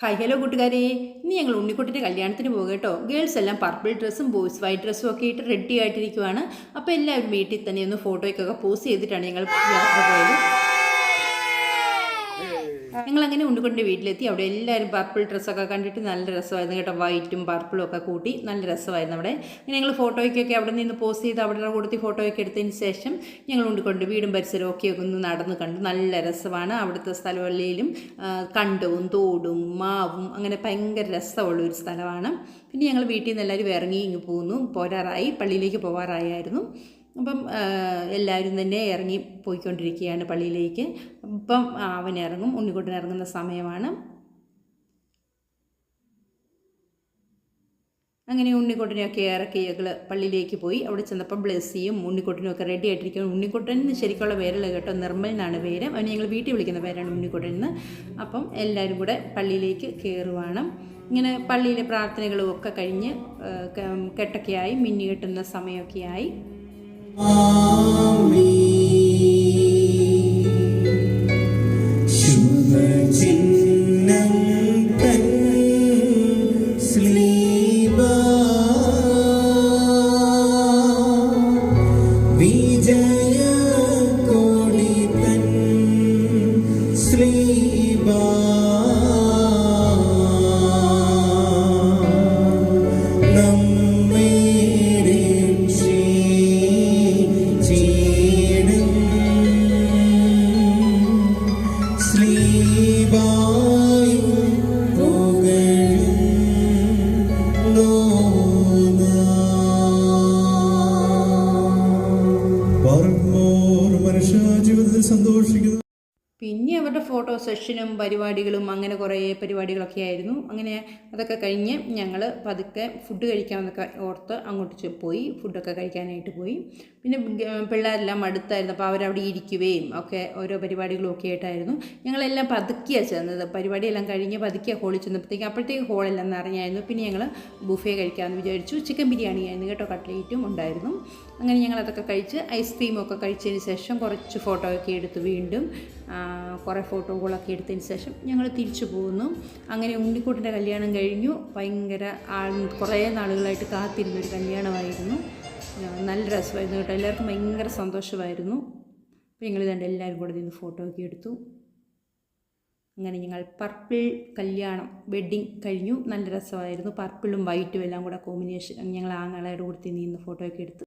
Hi hello കൂട്ടുകാരെ. ഇനി ഞങ്ങൾ ഉണ്ണിക്കുട്ടിന്റെ കല്യാണത്തിന് പോകും കേട്ടോ. ഗേൾസ് എല്ലാം പർപ്പിൾ ഡ്രസ്സും ബോയ്സ് വൈറ്റ് ഡ്രസ്സും ഒക്കെ ഇട്ട് റെഡി ആയിട്ടിരിക്കുവാണ്. അപ്പോൾ എല്ലാവരും വീട്ടിൽ തന്നെ ഒന്ന് ഫോട്ടോയ്ക്കൊക്കെ പോസ്റ്റ് ചെയ്തിട്ടാണ് ഞങ്ങൾ യാത്ര പോയത്. ഞങ്ങൾ അങ്ങനെ ഉണ്ണിക്കുട്ടിന്റെ വീട്ടിലെത്തി? അവിടെ എല്ലാവരും പർപ്പിൾ ഡ്രസ്സൊക്കെ കണ്ടിട്ട് നല്ല രസമായിരുന്നു കേട്ടോ. വൈറ്റും പർപ്പിളും ഒക്കെ കൂട്ടി നല്ല രസമായിരുന്നു അവിടെ. ഞങ്ങൾ ഫോട്ടോയ്ക്കൊക്കെ അവിടെ നിന്ന് പോസ്റ്റ് ചെയ്ത് അവിടെ കൊടുത്ത് ഫോട്ടോയൊക്കെ എടുത്തതിന് ശേഷം ഞങ്ങൾ ഉണ്ണിക്കൊണ്ട് വീടും പരിസരവും ഒക്കെ ഒന്ന് നടന്ന് കണ്ടു. നല്ല രസമാണ്. അവിടുത്തെ സ്ഥലങ്ങളിലും കണ്ടവും തോടും മാവും അങ്ങനെ ഭയങ്കര രസമുള്ള ഒരു സ്ഥലമാണ്. പിന്നെ ഞങ്ങൾ വീട്ടിൽ നിന്ന് എല്ലാവരും ഇറങ്ങി ഇങ്ങ് പോന്നു. പോരാറായി. പള്ളിയിലേക്ക് പോകാറായായിരുന്നു അപ്പം എല്ലാവരും തന്നെ ഇറങ്ങി പോയിക്കൊണ്ടിരിക്കുകയാണ് പള്ളിയിലേക്ക്. അപ്പം അവൻ ഇറങ്ങും ഉണ്ണിക്കുട്ടൻ ഇറങ്ങുന്ന സമയമാണ്. അങ്ങനെ ഉണ്ണിക്കുട്ടനെയൊക്കെ ഇറക്കി ഞങ്ങൾ പള്ളിയിലേക്ക് പോയി. അവിടെ ചെന്നപ്പോൾ ബ്ലെസ്സിയും ഉണ്ണിക്കുട്ടനും ഒക്കെ റെഡി ആയിട്ടിരിക്കുകയാണ്. ഉണ്ണിക്കുട്ടൻ ശരിക്കുള്ള പേരല്ല കേട്ടോ നിർമ്മൽ എന്നാണ് പേര്. അവന് ഞങ്ങൾ വീട്ടിൽ വിളിക്കുന്ന പേരാണ് ഉണ്ണിക്കുട്ടൻ എന്ന്. അപ്പം എല്ലാവരും കൂടെ പള്ളിയിലേക്ക് കയറുവാണ് ഇങ്ങനെ പള്ളിയിലെ പ്രാർത്ഥനകളും ഒക്കെ കഴിഞ്ഞ് കെട്ടൊക്കെയായി മിന്നി കെട്ടുന്ന സമയമൊക്കെയായി. Mommy. മനുഷ്യ ജീവിതത്തിൽ സന്തോഷിക്കുന്നു. പിന്നെ അവരുടെ ഫോട്ടോ സെഷനും പരിപാടികളും അങ്ങനെ കുറേ പരിപാടികളൊക്കെ ആയിരുന്നു. അങ്ങനെ അതൊക്കെ കഴിഞ്ഞ് ഞങ്ങൾ പതുക്കെ ഫുഡ് കഴിക്കാമെന്നൊക്കെ ഓർത്ത് അങ്ങോട്ട് പോയി ഫുഡൊക്കെ കഴിക്കാനായിട്ട് പോയി. പിന്നെ പിള്ളേരെല്ലാം അടുത്തായിരുന്നു. അപ്പോൾ അവരവിടെ ഇരിക്കുകയും ഒക്കെ ഓരോ പരിപാടികളും ഒക്കെ ആയിട്ടായിരുന്നു. ഞങ്ങളെല്ലാം പതുക്കിയാണ് ചെന്നത്. പരിപാടിയെല്ലാം കഴിഞ്ഞ് പതുക്കിയ ഹോളിൽ ചെന്നപ്പോഴത്തേക്കും അപ്പോഴത്തേക്ക് ഹോളെല്ലാം നിറഞ്ഞായിരുന്നു. പിന്നെ ഞങ്ങൾ ബുഫേ കഴിക്കാമെന്ന് വിചാരിച്ചു. ചിക്കൻ ബിരിയാണി ആയിരുന്നു കേട്ടോ കട്ട്ലേറ്റും ഉണ്ടായിരുന്നു. അങ്ങനെ ഞങ്ങളതൊക്കെ കഴിച്ച് ഐസ്ക്രീമൊക്കെ കഴിച്ചതിന് ശേഷം കുറച്ച് ഫോട്ടോ ഒക്കെ എടുത്ത് വീണ്ടും കുറേ ഫോട്ടോകളൊക്കെ എടുത്തതിന് ശേഷം ഞങ്ങൾ തിരിച്ചു പോകുന്നു. അങ്ങനെ ഉണ്ണിക്കുട്ടിന്റെ കല്യാണം കഴിഞ്ഞു. ഭയങ്കര ആൾ കുറേ നാളുകളായിട്ട് കാത്തിരുന്നൊരു കല്യാണമായിരുന്നു. നല്ല രസമായിരുന്നു കേട്ടോ. എല്ലാവർക്കും ഭയങ്കര സന്തോഷമായിരുന്നു. അപ്പോൾ ഞങ്ങൾ ഇതാണ്ട് എല്ലാവരും കൂടെ നിന്ന് ഫോട്ടോ ഒക്കെ എടുത്തു. അങ്ങനെ ഞങ്ങൾ പർപ്പിൾ കല്യാണം വെഡ്ഡിങ് കഴിഞ്ഞു. നല്ല രസമായിരുന്നു. പർപ്പിളും വൈറ്റും എല്ലാം കൂടെ കോമ്പിനേഷൻ ഞങ്ങൾ ആങ്ങളയുടെ കൂടെ നിന്ന് ഫോട്ടോ ഒക്കെ എടുത്ത്.